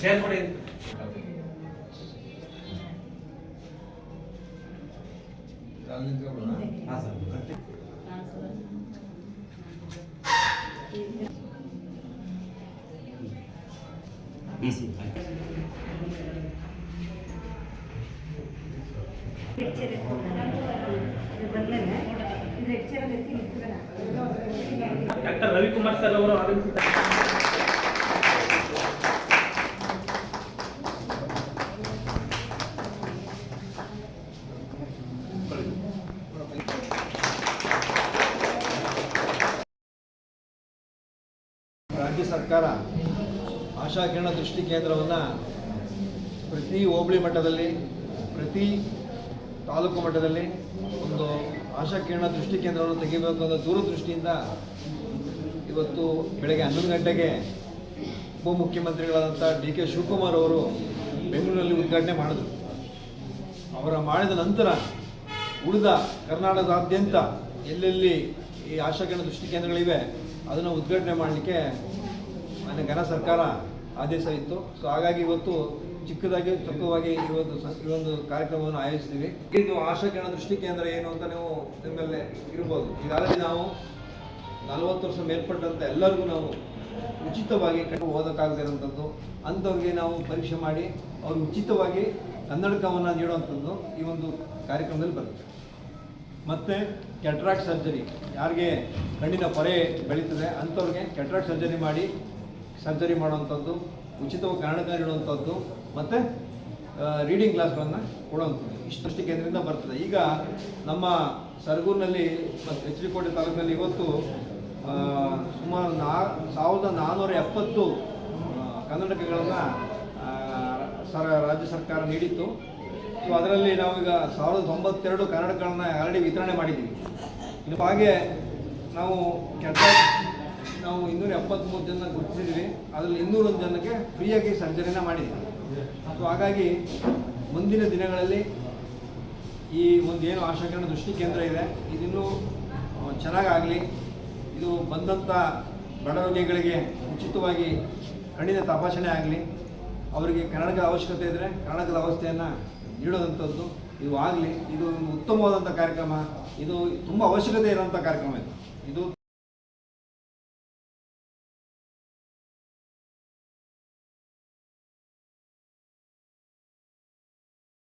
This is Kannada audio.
చేర్పడి సార్ ಡಾಕ್ಟರ್ ರವಿಕುಮಾರ್ ಸರ್ ಅವರು ಆಗಮಿಸಿದ್ದಾರೆ ರಾಜ್ಯ ಸರ್ಕಾರ ಆಶಾಕಿರಣ ದೃಷ್ಟಿ ಕೇಂದ್ರವನ್ನು ಪ್ರತಿ ಹೋಬಳಿ ಮಟ್ಟದಲ್ಲಿ, ಪ್ರತಿ ತಾಲೂಕು ಮಟ್ಟದಲ್ಲಿ ಒಂದು ಆಶಾಕಿರಣ ದೃಷ್ಟಿ ಕೇಂದ್ರವನ್ನು ತೆಗಿಬೇಕು ಅನ್ನೋ ದೂರದೃಷ್ಟಿಯಿಂದ ಇವತ್ತು ಬೆಳಗ್ಗೆ ಹನ್ನೊಂದು ಗಂಟೆಗೆ ಉಪಮುಖ್ಯಮಂತ್ರಿಗಳಾದಂಥ ಡಿ ಕೆ ಶಿವಕುಮಾರ್ ಅವರು ಬೆಂಗಳೂರಲ್ಲಿ ಉದ್ಘಾಟನೆ ಮಾಡಿದರು. ಅವರ ಮಾಡಿದ ನಂತರ ಉಳಿದ ಕರ್ನಾಟಕದಾದ್ಯಂತ ಎಲ್ಲೆಲ್ಲಿ ಈ ಆಶಾಕಿರಣ ದೃಷ್ಟಿ ಕೇಂದ್ರಗಳಿವೆ, ಅದನ್ನು ಉದ್ಘಾಟನೆ ಮಾಡಲಿಕ್ಕೆ ಮಾನ್ಯ ಘನ ಸರ್ಕಾರ ಆದೇಶ ಇತ್ತು. ಸೊ ಹಾಗಾಗಿ ಇವತ್ತು ಚಿಕ್ಕದಾಗಿ ಚೊಕ್ಕವಾಗಿ ಈ ಒಂದು ಈ ಒಂದು ಕಾರ್ಯಕ್ರಮವನ್ನು ಆಯೋಜಿಸ್ತೀವಿ. ಇದು ಆಶಾಕಿರಣ ದೃಷ್ಟಿ ಕೇಂದ್ರ ಏನು ಅಂತ ನೀವು ನಿಮ್ಮಲ್ಲೇ ಇರ್ಬೋದು. ಈಗಾಗಲೇ ನಾವು ನಲವತ್ತು ವರ್ಷ ಮೇಲ್ಪಟ್ಟಂಥ ಎಲ್ಲರಿಗೂ ನಾವು ಉಚಿತವಾಗಿ ಕಟ್ಟು ಓದೋಕ್ಕಾಗದೇ ಇರೋಂಥದ್ದು ಅಂಥವ್ರಿಗೆ ನಾವು ಪರೀಕ್ಷೆ ಮಾಡಿ ಅವ್ರಿಗೆ ಉಚಿತವಾಗಿ ಕನ್ನಡಕವನ್ನು ನೀಡುವಂಥದ್ದು ಈ ಒಂದು ಕಾರ್ಯಕ್ರಮದಲ್ಲಿ ಬರುತ್ತೆ. ಮತ್ತು ಕೆಟ್ರಾಕ್ಟ್ ಸರ್ಜರಿ. ಯಾರಿಗೆ ಕಣ್ಣಿನ ಪೊರೆ ಬೆಳೀತದೆ, ಅಂಥವ್ರಿಗೆ ಕೆಟ್ರಾಕ್ಟ್ ಸರ್ಜರಿ ಮಾಡಿ ಸರ್ಜರಿ ಮಾಡುವಂಥದ್ದು, ಉಚಿತವಾಗಿ ಕಾರಣಕಾರಿ ನೀಡುವಂಥದ್ದು ಮತ್ತು ರೀಡಿಂಗ್ ಕ್ಲಾಸ್ಗಳನ್ನು ಕೊಡುವಂಥದ್ದು. ಇಷ್ಟು ಕೇಂದ್ರದಿಂದ ಬರ್ತದೆ. ಈಗ ನಮ್ಮ ಸರಗೂರಿನಲ್ಲಿ, ಮತ್ತು ಎಚ್ ಡಿ ಕೋಟೆ ತಾಲೂಕಿನಲ್ಲಿ ಇವತ್ತು ಸುಮಾರು ನಾ, ಸಾವಿರದ ನಾನ್ನೂರ ಎಪ್ಪತ್ತು ಕನ್ನಡಕಗಳನ್ನು ಸರ, ರಾಜ್ಯ ಸರ್ಕಾರ ನೀಡಿತ್ತು. ಸೊ ಅದರಲ್ಲಿ ನಾವೀಗ ಸಾವಿರದ ತೊಂಬತ್ತೆರಡು ಕನ್ನಡಕಗಳನ್ನ ಆಲ್ರೆಡಿ ವಿತರಣೆ ಮಾಡಿದ್ದೀವಿ. ಹಾಗೆ ನಾವು ಕೆಟ್ಟ ಎಪ್ಪತ್ತ್ಮೂರು ಜನ ಗುರುತಿಸಿದ್ವಿ ಅದರಲ್ಲಿ ಇನ್ನೂರೊಂದು ಜನಕ್ಕೆ ಫ್ರೀಯಾಗಿ ಸರ್ಜರಿನ ಮಾಡಿದ್ವಿ. ಸೊ ಹಾಗಾಗಿ ಮುಂದಿನ ದಿನಗಳಲ್ಲಿ ಈ ಒಂದು ಏನು ಆಶಾಕರಣ ದೃಷ್ಟಿ ಕೇಂದ್ರ ಇದೆ, ಇದನ್ನು ಚೆನ್ನಾಗಾಗಲಿ. ಇದು ಬಂದಂಥ ಬಡ ಉಚಿತವಾಗಿ ಕಣ್ಣಿನ ತಪಾಸಣೆ ಆಗಲಿ. ಅವರಿಗೆ ಕನ್ನಡದ ಅವಶ್ಯಕತೆ ಇದ್ದರೆ ಕನ್ನಡದ ಅವಸ್ಥೆಯನ್ನು ನೀಡೋದಂಥದ್ದು ಇದು ಆಗಲಿ. ಇದು ಉತ್ತಮವಾದಂಥ ಕಾರ್ಯಕ್ರಮ. ಇದು ತುಂಬ ಅವಶ್ಯಕತೆ ಇರೋಂಥ ಕಾರ್ಯಕ್ರಮ ಇದು. ಇದು